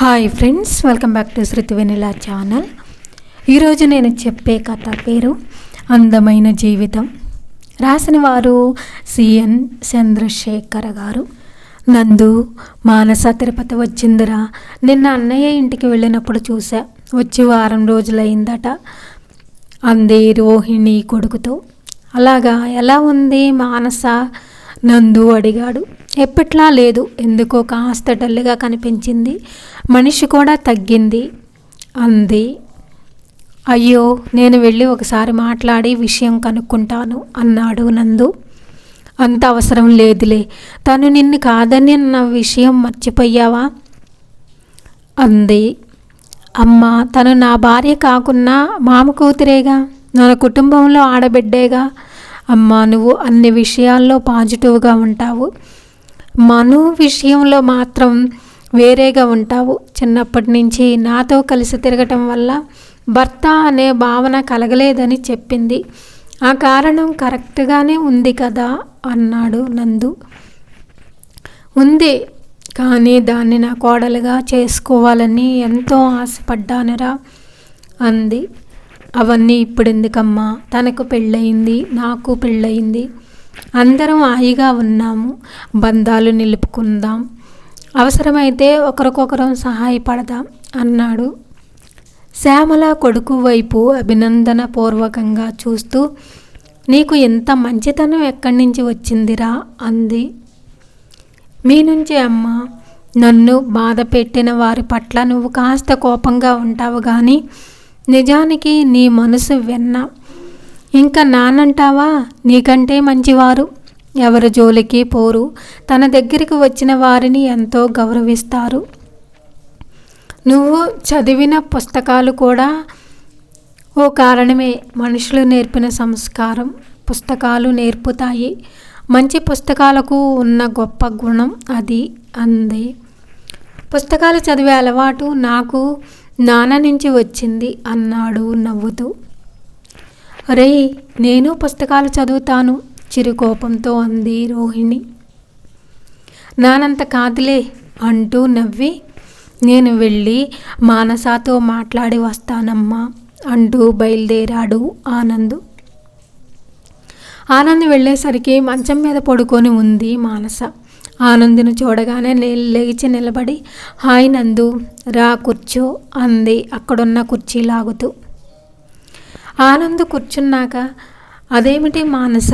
Hi friends welcome back to Shruti vanilla channel ఈరోజు నేను చెప్పే కథ పేరు అందమైన జీవితం. రాసిన వారు సిఎన్ చంద్రశేఖర్ గారు. నందు మానస తిరుపతి వచ్చిందిరా. నిన్న అన్నయ్య ఇంటికి వెళ్ళినప్పుడు చూసా వచ్చి వారం రోజులైందట. అంది రోహిణి కొడుకుతో. అలాగా ఎలా ఉంది మానస? నందు అడిగాడు. ఎప్పట్లా లేదు ఎందుకో కాస్త డల్గా కనిపించింది. మనిషి కూడా తగ్గింది అంది. అయ్యో నేను వెళ్ళి ఒకసారి మాట్లాడి విషయం కనుక్కుంటాను అన్నాడు నందు. అంత అవసరం లేదులే తను నిన్ను కాదని అన్న విషయం మర్చిపోయావా? అంది. అమ్మ తను నా భార్య కాకున్నా మామ కూతురేగా? నా కుటుంబంలో ఆడబిడ్డేగా? అమ్మా నువ్వు అన్ని విషయాల్లో పాజిటివ్గా ఉంటావు. మను విషయంలో మాత్రం వేరేగా ఉంటావు. చిన్నప్పటి నుంచి నాతో కలిసి తిరగటం వల్ల భర్త అనే భావన కలగలేదని చెప్పింది. ఆ కారణం కరెక్ట్గానే ఉంది కదా అన్నాడు నందు. ఉంది కానీ దాన్ని నా కోడలుగా చేసుకోవాలని ఎంతో ఆశపడ్డానురా అంది. అవన్నీ ఇప్పుడు ఎందుకమ్మా తనకు పెళ్ళయింది నాకు పెళ్ళయింది. అందరం హాయిగా ఉన్నాము బంధాలు నిలుపుకుందాం. అవసరమైతే ఒకరికొకరం సహాయపడదాం అన్నాడు. శ్యామల కొడుకు వైపు అభినందన పూర్వకంగా చూస్తూ నీకు ఎంత మంచితనం ఎక్కడి నుంచి వచ్చిందిరా? అంది. మీ నుంచి అమ్మ. నన్ను బాధ పెట్టిన వారి పట్ల నువ్వు కాస్త కోపంగా ఉంటావు కానీ నిజానికి నీ మనసు వెన్న. ఇంకా నానంటావా? నీకంటే మంచివారు. ఎవరి జోలికి పోరు. తన దగ్గరికి వచ్చిన వారిని ఎంతో గౌరవిస్తారు. నువ్వు చదివిన పుస్తకాలు కూడా ఓ కారణమే. మనుషులు నేర్పిన సంస్కారం. పుస్తకాలు నేర్పుతాయి. మంచి పుస్తకాలకు ఉన్న గొప్ప గుణం అది అంది. పుస్తకాలు చదివే అలవాటు నాకు నాన్న నుంచి వచ్చింది అన్నాడు నవ్వుతూ. రే నేను పుస్తకాలు చదువుతాను చిరుకోపంతో అంది రోహిణి. నానంత కాదులే అంటూ నవ్వి. నేను వెళ్ళి మానసాతో మాట్లాడి వస్తానమ్మా అంటూ బయలుదేరాడు ఆనంద్. ఆనంద్ వెళ్ళేసరికి మంచం మీద పడుకొని ఉంది మానస. ఆనందుని చూడగానే నేను లేచి నిలబడి హాయ్ నందు రా కూర్చో అంది అక్కడున్న కుర్చీ లాగుతూ. ఆనంద్ కూర్చున్నాక అదేమిటి మానస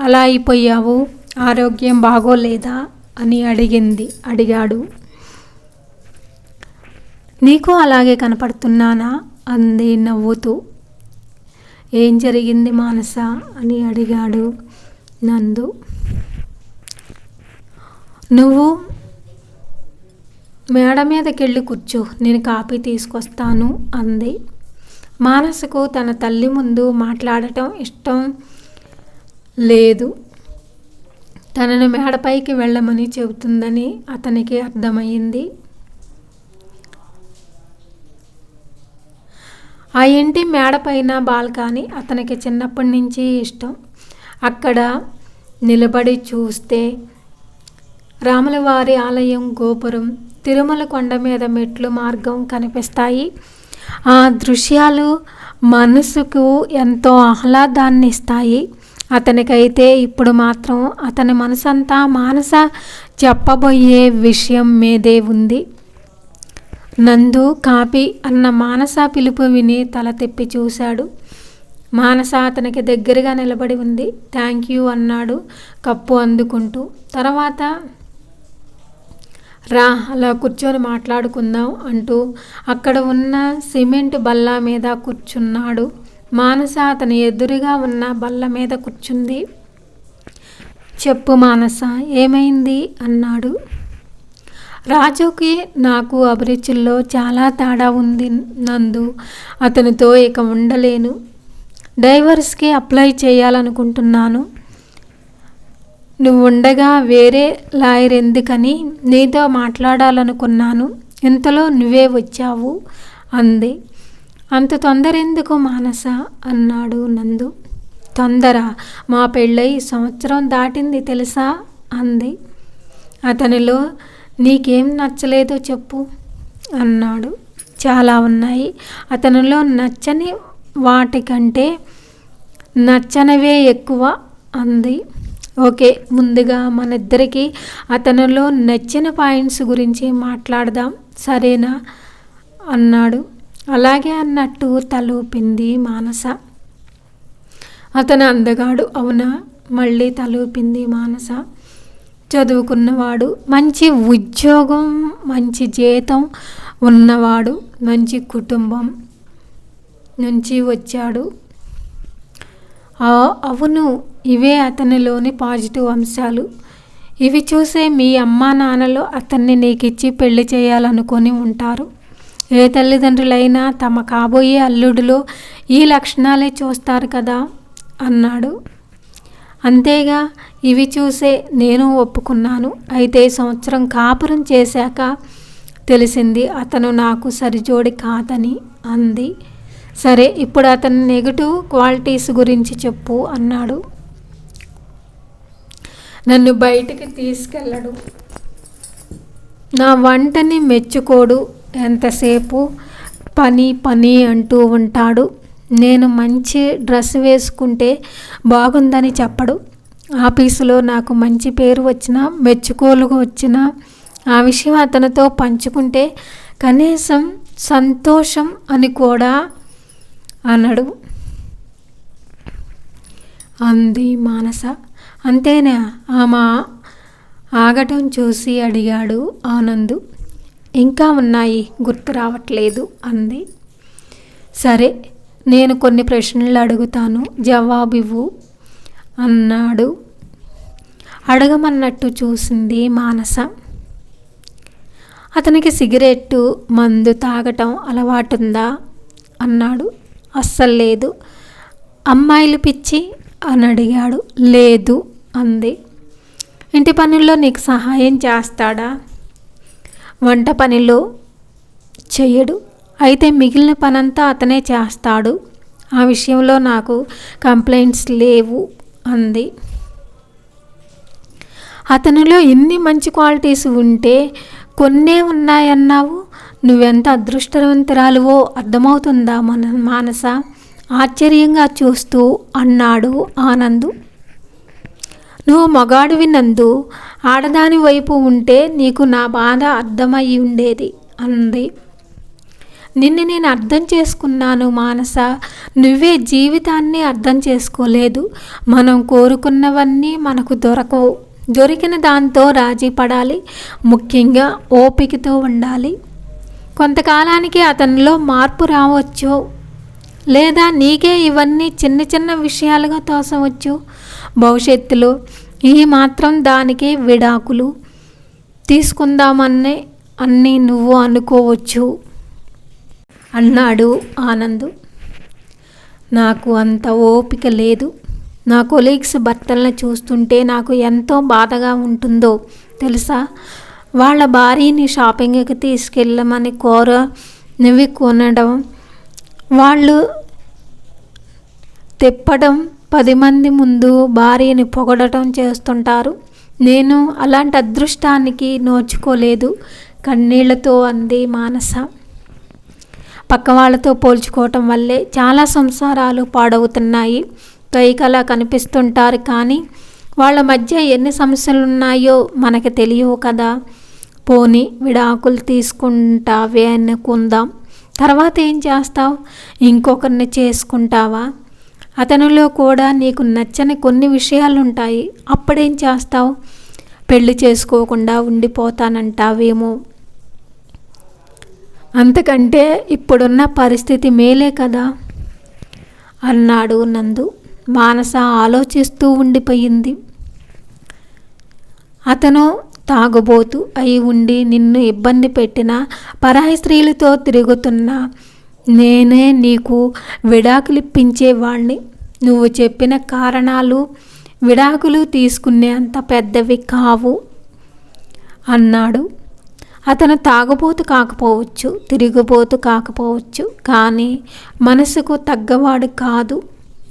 అలా అయిపోయావు? ఆరోగ్యం బాగోలేదా? అని అడిగింది అడిగాడు. నీకు అలాగే కనపడుతున్నానా? అంది నవ్వుతూ. ఏం జరిగింది మానస? అని అడిగాడు నందు. నువ్వు మేడ మీదకెళ్ళి కూర్చో. నేను కాపీ తీసుకొస్తాను అంది. మానసకు తన తల్లి ముందు మాట్లాడటం ఇష్టం లేదు. తనను మేడపైకి వెళ్ళమని చెబుతుందని అతనికి అర్థమైంది. ఆ ఇంటి మేడపైన బాల్కనీ అతనికి చిన్నప్పటి నుంచి ఇష్టం. అక్కడ నిలబడి చూస్తే రాములవారి ఆలయం గోపురం తిరుమల కొండ మీద మెట్లు మార్గం కనిపిస్తాయి. ఆ దృశ్యాలు మనసుకు ఎంతో ఆహ్లాదాన్ని ఇస్తాయి. అతనికైతే ఇప్పుడు మాత్రం అతని మనసంతా మానస చెప్పబోయే విషయం మీదే ఉంది. నందు కాపీ అన్న మానస పిలుపు విని తల తిప్పి చూశాడు. మానస అతనికి దగ్గరగా నిలబడి ఉంది. థ్యాంక్ యూ అన్నాడు కప్పు అందుకుంటూ. తర్వాత రా అలా కూర్చొని మాట్లాడుకుందాం అంటూ అక్కడ ఉన్న సిమెంట్ బల్ల మీద కూర్చున్నాడు. మానస అతని ఎదురుగా ఉన్న బల్ల మీద కూర్చుంది. చెప్పు మానస ఏమైంది? అన్నాడు. రాజుకి నాకు అభిరుచుల్లో చాలా తేడా ఉంది నందు అతనితో ఇక ఉండలేను. డైవర్స్కి అప్లై చేయాలనుకుంటున్నాను. నువ్వు ఉండగా వేరే లాయర్ ఎందుకని నీతో మాట్లాడాలనుకున్నాను. ఇంతలో నువ్వే వచ్చావు అంది. అంత తొందర ఎందుకు మానస? అన్నాడు నందు. తొందర. మా పెళ్ళై సంవత్సరం దాటింది తెలుసా? అంది. అతనిలో నీకేం నచ్చలేదో చెప్పు అన్నాడు. చాలా ఉన్నాయి. అతనిలో నచ్చని వాటికంటే నచ్చనివే ఎక్కువ అంది. ఓకే ముందుగా మన ఇద్దరికి అతనిలో నచ్చిన పాయింట్స్ గురించి మాట్లాడదాం. సరేనా? అన్నాడు. అలాగే అన్నట్టు తలూపింది మానస. అతను అందగాడు అవునా? మళ్ళీ తలూపింది మానస. చదువుకున్నవాడు మంచి ఉద్యోగం మంచి జీతం ఉన్నవాడు మంచి కుటుంబం నుంచి వచ్చాడు. అవును ఇవే అతనిలోని పాజిటివ్ అంశాలు. ఇవి చూసే మీ అమ్మా నాన్నలు అతన్ని నీకిచ్చి పెళ్ళి చేయాలనుకొని ఉంటారు. ఏ తల్లిదండ్రులైనా తమ కాబోయే అల్లుడిలో ఈ లక్షణాలే చూస్తారు కదా అన్నాడు. అంతేగా ఇవి చూసే నేను ఒప్పుకున్నాను. అయితే సంవత్సరం కాపురం చేశాక తెలిసింది అతను నాకు సరిజోడి కాదని అంది. సరే ఇప్పుడు అతని నెగిటివ్ క్వాలిటీస్ గురించి చెప్పు అన్నాడు. నన్ను బయటికి తీసుకెళ్ళడు. నా వంటని మెచ్చుకోడు. ఎంతసేపు? పని పని అంటూ ఉంటాడు. నేను మంచి డ్రెస్ వేసుకుంటే బాగుందని చెప్పడు. ఆఫీసులో నాకు మంచి పేరు వచ్చినా మెచ్చుకోలుగా వచ్చినా ఆ విషయం అతనితో పంచుకుంటే కనీసం సంతోషం అని కూడా అనడు అంది మానస. అంతేనా? ఆమె? ఆగటం చూసి అడిగాడు ఆనందు. ఇంకా ఉన్నాయి గుర్తు రావట్లేదు అంది. సరే నేను కొన్ని ప్రశ్నలు అడుగుతాను జవాబివ్వు అన్నాడు. అడగమన్నట్టు చూసింది మానస. అతనికి సిగరెట్టు మందు తాగటం అలవాటుందా? అన్నాడు. అస్సలు లేదు. అమ్మాయిలు పిచ్చి అని అడిగాడు. లేదు అంది. ఇంటి పనుల్లో నీకు సహాయం చేస్తాడా? వంట పనిలో చెయ్యడు. అయితే మిగిలిన పనంతా అతనే చేస్తాడు. ఆ విషయంలో నాకు కంప్లైంట్స్ లేవు అంది. అతనిలో ఎన్ని మంచి క్వాలిటీస్ ఉంటే కొన్నే ఉన్నాయన్నావు? నువ్వెంత అదృష్టవంతురాలువో అర్థమవుతుందా మన మానస? ఆశ్చర్యంగా చూస్తూ అన్నాడు ఆనందు. నువ్వు మగాడివి నందు ఆడదాని వైపు ఉంటే నీకు నా బాధ అర్థమయ్యి ఉండేది అంది. నిన్ను నేను అర్థం చేసుకున్నాను మానస నువ్వే జీవితాన్ని అర్థం చేసుకోలేదు. మనం కోరుకున్నవన్నీ మనకు దొరకవు. దొరికిన దాంతో రాజీ పడాలి ముఖ్యంగా ఓపికతో ఉండాలి. కొంతకాలానికి అతనిలో మార్పు రావచ్చు. లేదా నీకే ఇవన్నీ చిన్న చిన్న విషయాలుగా తోసవచ్చు. భవిష్యత్తులో ఈ మాత్రం దానికి విడాకులు తీసుకుందామని అన్నీ నువ్వు అనుకోవచ్చు. అన్నాడు ఆనందు. నాకు అంత ఓపిక లేదు. నా కొలీగ్స్ భర్తలను చూస్తుంటే నాకు ఎంతో బాధగా ఉంటుందో తెలుసా? వాళ్ళ భార్యని షాపింగ్కి తీసుకెళ్ళమని కోర నువ్వు కొనడం వాళ్ళు తిప్పడం పది మంది ముందు భార్యని పొగడటం చేస్తుంటారు. నేను అలాంటి అదృష్టానికి నోచుకోలేదు. కన్నీళ్ళతో అంది మానస. పక్క వాళ్ళతో పోల్చుకోవటం వల్లే చాలా సంసారాలు పాడవుతున్నాయి. పైకలా కనిపిస్తుంటారు కానీ వాళ్ళ మధ్య ఎన్ని సమస్యలు ఉన్నాయో మనకి తెలియవు కదా. పోని విడాకులు తీసుకుంటావే అనుకుందాం. తర్వాత ఏం చేస్తావు? ఇంకొకరిని చేసుకుంటావా? అతనిలో కూడా నీకు నచ్చని కొన్ని విషయాలు ఉంటాయి అప్పుడేం చేస్తావు? పెళ్ళి చేసుకోకుండా ఉండిపోతానంటావేమో. అంతకంటే ఇప్పుడున్న పరిస్థితి మేలే కదా? అన్నాడు నందు. మానస ఆలోచిస్తూ ఉండిపోయింది. అతను తాగుబోతు అయి ఉండి నిన్ను ఇబ్బంది పెట్టిన పరాయి స్త్రీలతో తిరుగుతున్నా నేనే నీకు విడాకులిప్పించేవాణ్ణి నువ్వు చెప్పిన కారణాలు విడాకులు తీసుకునే అంత పెద్దవి కావు అన్నాడు. అతను తాగుబోతు కాకపోవచ్చు తిరిగిపోతు కాకపోవచ్చు కానీ మనసుకు తగ్గవాడు కాదు.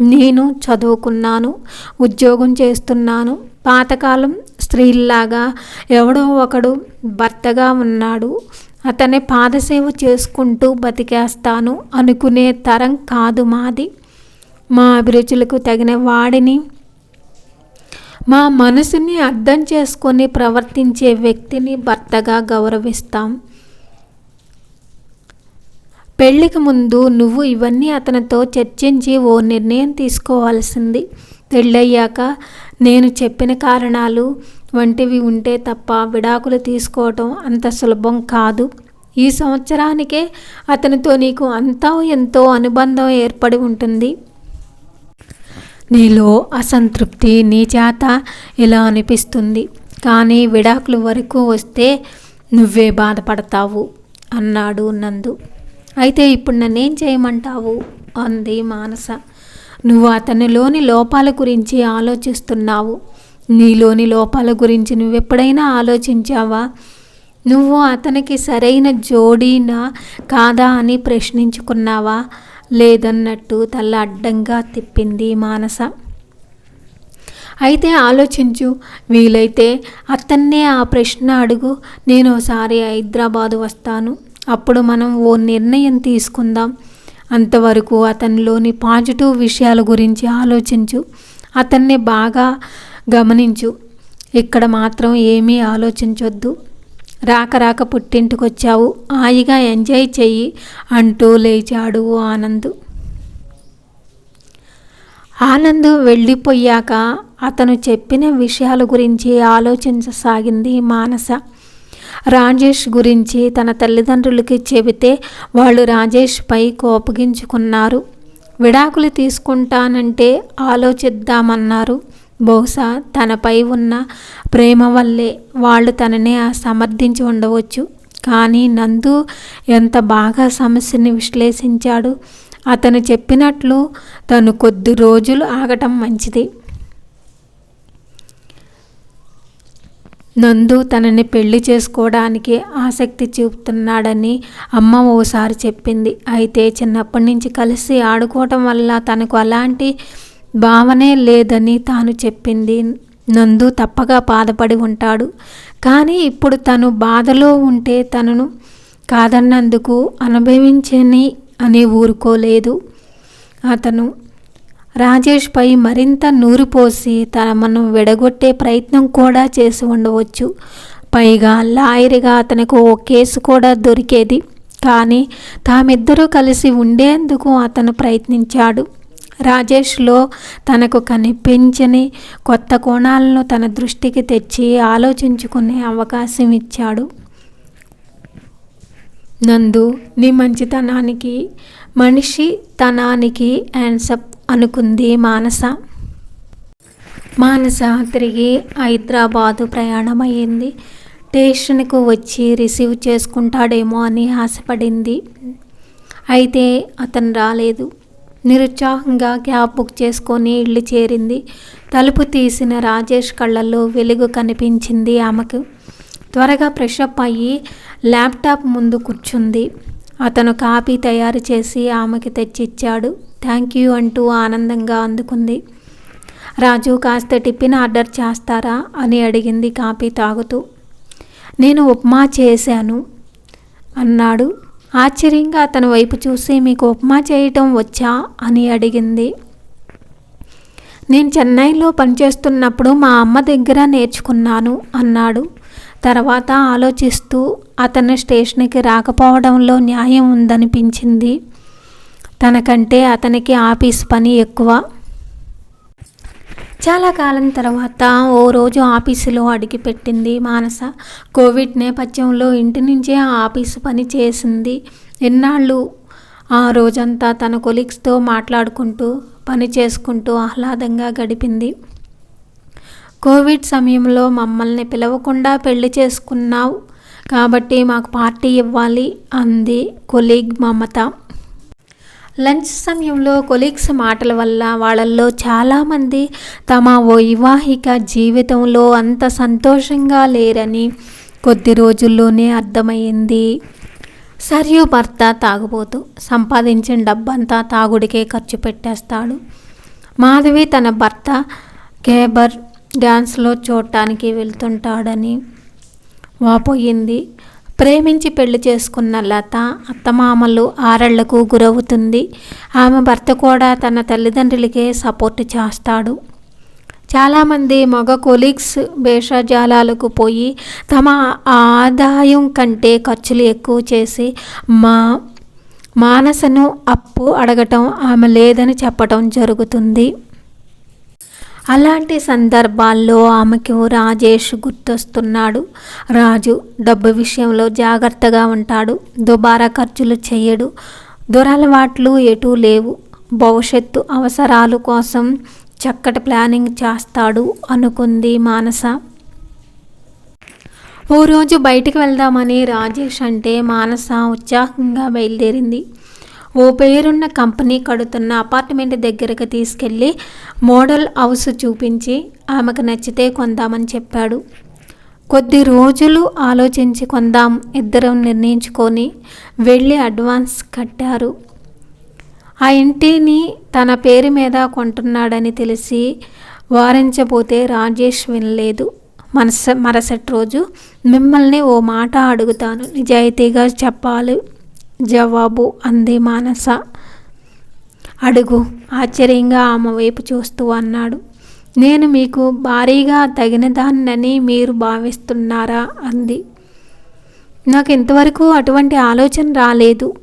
నేను చదువుకున్నాను ఉద్యోగం చేస్తున్నాను పాతకాలం స్త్రీల్లాగా ఎవడో ఒకడు భర్తగా ఉన్నాడు. అతని పాదసేవ చేసుకుంటూ బతికేస్తాను అనుకునే తరం కాదు మాది. మా అభిరుచులకు తగిన వాడిని మా మనసుని అర్థం చేసుకొని ప్రవర్తించే వ్యక్తిని భర్తగా గౌరవిస్తాం. పెళ్ళికి ముందు నువ్వు ఇవన్నీ అతనితో చర్చించి ఓ నిర్ణయం తీసుకోవాల్సింది. పెళ్ళయ్యాక నేను చెప్పిన కారణాలు వంటివి ఉంటే తప్ప విడాకులు తీసుకోవటం అంత సులభం కాదు. ఈ సంవత్సరానికే అతనితో నీకు అంతా ఎంతో అనుబంధం ఏర్పడి ఉంటుంది. నీలో అసంతృప్తి నీ చేత ఇలా అనిపిస్తుంది. కానీ విడాకుల వరకు వస్తే నువ్వే బాధపడతావు అన్నాడు నందు. అయితే ఇప్పుడు నన్నేం చేయమంటావు? అంది మానస. నువ్వు అతనిలోని లోపాల గురించి ఆలోచిస్తున్నావు. నీలోని లోపాల గురించి నువ్వెప్పుడైనా ఆలోచించావా? నువ్వు అతనికి సరైన జోడీనా కాదా అని ప్రశ్నించుకున్నావా? లేదన్నట్టు తల అడ్డంగా తిప్పింది మానస. అయితే ఆలోచించు. వీలైతే అతన్నే ఆ ప్రశ్న అడుగు. నేను ఒకసారి హైదరాబాదు వస్తాను. అప్పుడు మనం ఓ నిర్ణయం తీసుకుందాం. అంతవరకు అతనిలోని పాజిటివ్ విషయాల గురించి ఆలోచించు. అతన్ని బాగా గమనించు. ఇక్కడ మాత్రం ఏమీ ఆలోచించొద్దు. రాక రాక పుట్టింటికి వచ్చావు హాయిగా ఎంజాయ్ చెయ్యి అంటూ లేచాడు ఆనంద్. ఆనంద్ వెళ్ళిపోయాక అతను చెప్పిన విషయాల గురించి ఆలోచించసాగింది మానస. రాజేష్ గురించి తన తల్లిదండ్రులకి చెబితే వాళ్ళు రాజేష్పై కోపగించుకున్నారు. విడాకులు తీసుకుంటానంటే ఆలోచిద్దామన్నారు. బహుశా తనపై ఉన్న ప్రేమ వల్లే వాళ్ళు తననే సమర్థించి ఉండవచ్చు. కానీ నందు ఎంత బాగా సమస్యని విశ్లేషించాడు. అతను చెప్పినట్లు తను కొద్ది రోజులు ఆగటం మంచిది. నందు తనని పెళ్ళి చేసుకోవడానికి ఆసక్తి చూపుతున్నాడని అమ్మ ఓసారి చెప్పింది. అయితే చిన్నప్పటి నుంచి కలిసి ఆడుకోవటం వల్ల తనకు అలాంటి భావనే లేదని తాను చెప్పింది. నందు తప్పగా బాధపడి ఉంటాడు. కానీ ఇప్పుడు తను బాధలో ఉంటే తనను కాదన్నందుకు అనుభవించని అని ఊరుకోలేదు. అతను రాజేష్పై మరింత నూరిపోసి తనను విడగొట్టే ప్రయత్నం కూడా చేసి ఉండవచ్చు. పైగా లాయర్గా అతనికి ఓ కేసు కూడా దొరికేది. కానీ తామిద్దరూ కలిసి ఉండేందుకు అతను ప్రయత్నించాడు. రాజేష్లో తనకు కనిపించని కొత్త కోణాలను తన దృష్టికి తెచ్చి ఆలోచించుకునే అవకాశం ఇచ్చాడు. నందు నీ మంచితనానికి మనిషి తనానికి యాన్సప్ అనుకుంది మానస. మానస తిరిగి హైదరాబాదు ప్రయాణమయ్యింది. స్టేషన్కు వచ్చి రిసీవ్ చేసుకుంటాడేమో అని ఆశపడింది. అయితే అతను రాలేదు. నిరుత్సాహంగా క్యాబ్ బుక్ చేసుకొని ఇల్లు చేరింది. తలుపు తీసిన రాజేష్ కళ్ళల్లో వెలుగు కనిపించింది ఆమెకు. త్వరగా ఫ్రెషప్ అయ్యి ల్యాప్టాప్ ముందు కూర్చుంది. అతను కాపీ తయారు చేసి ఆమెకి తెచ్చిచ్చాడు. థ్యాంక్ యూ అంటూ ఆనందంగా అందుకుంది. రాజు కాస్త టిఫిన్ ఆర్డర్ చేస్తారా అని అడిగింది కాపీ తాగుతూ. నేను ఉప్మా చేశాను అన్నాడు. ఆశ్చర్యంగా అతని వైపు చూసి మీకు ఉప్మా చేయటం వచ్చా? అని అడిగింది. నేను చెన్నైలో పనిచేస్తున్నప్పుడు మా అమ్మ దగ్గర నేర్చుకున్నాను అన్నాడు. తర్వాత ఆలోచిస్తూ అతను స్టేషన్కి రాకపోవడంలో న్యాయం ఉందనిపించింది. తనకంటే అతనికి ఆఫీస్ పని ఎక్కువ. చాలా కాలం తర్వాత ఓ రోజు ఆఫీసులో అడిగిపెట్టింది మానస. కోవిడ్ నేపథ్యంలో ఇంటి నుంచే ఆ ఆఫీసు పని చేసింది. ఎన్నాళ్ళు? ఆ రోజంతా తన కొలీగ్స్తో మాట్లాడుకుంటూ పని చేసుకుంటూ ఆహ్లాదంగా గడిపింది. కోవిడ్ సమయంలో మమ్మల్ని పిలవకుండా పెళ్ళి చేసుకున్నావు. కాబట్టి మాకు పార్టీ ఇవ్వాలి అంది కొలీగ్ మమత. లంచ్ సమయంలో కొలీగ్స్ మాటల వల్ల వాళ్ళల్లో చాలామంది తమ వైవాహిక జీవితంలో అంత సంతోషంగా లేరని కొద్ది రోజుల్లోనే అర్థమైంది. సరియు భర్త తాగుబోతు సంపాదించిన డబ్బంతా తాగుడికే ఖర్చు పెట్టేస్తాడు. మాధవి తన భర్త కేబర్ డ్యాన్స్లో చూడటానికి వెళ్తుంటాడని వాపోయింది. ప్రేమించి పెళ్ళి చేసుకున్న లత అత్తమామలు ఆరళ్ళకు గురవుతుంది. ఆమె భర్త కూడా తన తల్లిదండ్రులకే సపోర్ట్ చేస్తాడు. చాలామంది మగ కొలీగ్స్ భేషజాలాలకు పోయి తమ ఆదాయం కంటే ఖర్చులు ఎక్కువ చేసి మా మానసను అప్పు అడగటం ఆమె లేదని చెప్పటం జరుగుతుంది. అలాంటి సందర్భాల్లో ఆమెకు రాజేష్ గుర్తొస్తున్నాడు. రాజు డబ్బు విషయంలో జాగ్రత్తగా ఉంటాడు. దుబారా ఖర్చులు చేయడు. దురలవాట్లు ఎటూ లేవు. భవిష్యత్తు అవసరాలు కోసం చక్కటి ప్లానింగ్ చేస్తాడు అనుకుంది మానస. ఓ రోజు బయటికి వెళ్దామని రాజేష్ అంటే మానస ఉత్సాహంగా బయలుదేరింది. ఓ పేరున్న కంపెనీ కడుతున్న అపార్ట్మెంట్ దగ్గరకు తీసుకెళ్ళి మోడల్ హౌస్ చూపించి ఆమెకు నచ్చితే కొందామని చెప్పాడు. కొద్ది రోజులు ఆలోచించి కొందాం ఇద్దరం నిర్ణయించుకొని వెళ్ళి అడ్వాన్స్ కట్టారు. ఆ ఇంటిని తన పేరు మీద కొంటున్నాడని తెలిసి వారించబోతే రాజేష్ వినలేదు. మనస మరుసటి రోజు మిమ్మల్ని ఓ మాట అడుగుతాను నిజాయితీగా చెప్పాలి. జవాబు అంది మానస. అడుగు ఆశ్చర్యంగా ఆమె వైపు చూస్తూ అన్నాడు. నేను మీకు భారీగా తగినదాన్నని మీరు భావిస్తున్నారా? అంది. నాకు ఇంతవరకు అటువంటి ఆలోచన రాలేదు.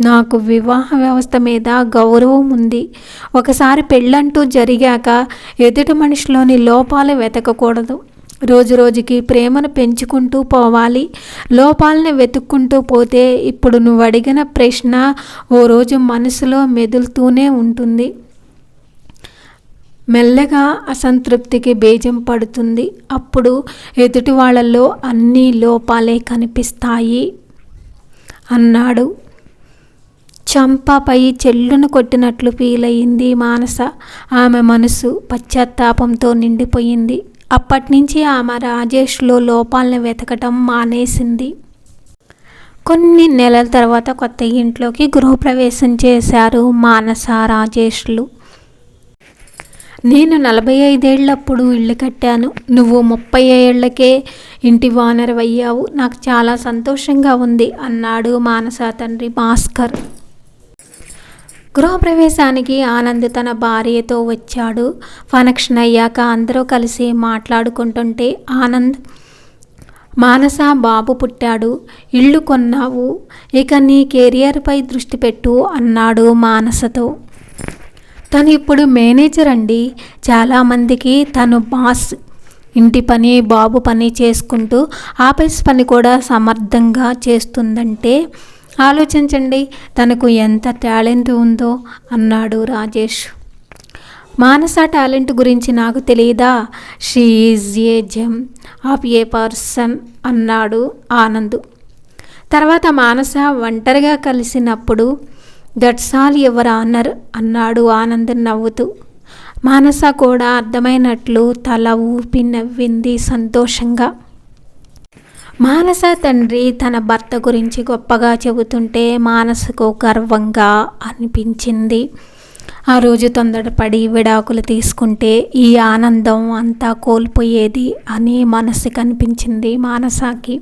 నాకు వివాహ వ్యవస్థ మీద గౌరవం ఉంది. ఒకసారి పెళ్ళంటూ జరిగాక ఎదుటి మనిషిలోని లోపాలు వెతకకూడదు. రోజు రోజుకి ప్రేమను పెంచుకుంటూ పోవాలి లోపాలని వెతుక్కుంటూ పోతే ఇప్పుడు నువ్వు అడిగిన ప్రశ్న ఓ రోజు మనసులో మెదులుతూనే ఉంటుంది. మెల్లగా అసంతృప్తికి బీజం పడుతుంది. అప్పుడు ఎదుటి వాళ్ళల్లో అన్ని లోపాలే కనిపిస్తాయి అన్నాడు. చంపపై చెల్లును కొట్టినట్లు ఫీల్ అయింది మానస. ఆమె మనసు పశ్చాత్తాపంతో నిండిపోయింది. అప్పటినుంచి ఆమె రాజేష్లో లోపాలను వెతకటం మానేసింది. కొన్ని నెలల తర్వాత కొత్త ఇంట్లోకి గృహప్రవేశం చేశారు మానస రాజేష్లు. నేను నలభై ఐదేళ్ళప్పుడు ఇల్లు కట్టాను. నువ్వు ముప్పై ఏళ్ళకే ఇంటి వానరవయ్యావు నాకు చాలా సంతోషంగా ఉంది అన్నాడు మానస తండ్రి భాస్కర్. గృహప్రవేశానికి ఆనంద్ తన భార్యతో వచ్చాడు. ఫంక్షన్ అయ్యాక అందరూ కలిసి మాట్లాడుకుంటుంటే ఆనంద్ మానస బాబు పుట్టాడు. ఇల్లు కొన్నావు. ఇక నీ కెరియర్పై దృష్టి పెట్టు అన్నాడు మానసతో. తను ఇప్పుడు మేనేజర్ అండి. చాలామందికి తను బాస్. ఇంటి పని బాబు పని చేసుకుంటూ ఆఫీస్ పని కూడా సమర్థంగా చేస్తుందంటే ఆలోచించండి తనకు ఎంత టాలెంట్ ఉందో అన్నాడు రాజేష్. మానస టాలెంట్ గురించి నాకు తెలియదా she is a gem of a person అన్నాడు ఆనంద్. తర్వాత మానస ఒంటరిగా కలిసినప్పుడు దట్స్ ఆల్ ఎవర్ ఆనర్ అన్నాడు ఆనంద్ నవ్వుతూ. మానస కూడా అర్థమైనట్లు తల ఊపి నవ్వింది సంతోషంగా. మానస తండ్రి తన భర్త గురించి గొప్పగా చెబుతుంటే మానసకు గర్వంగా అనిపించింది. ఆ రోజు తొందరపడి విడాకులు తీసుకుంటే ఈ ఆనందం అంతా కోల్పోయేది అని మనసు కనిపించింది మానసకి.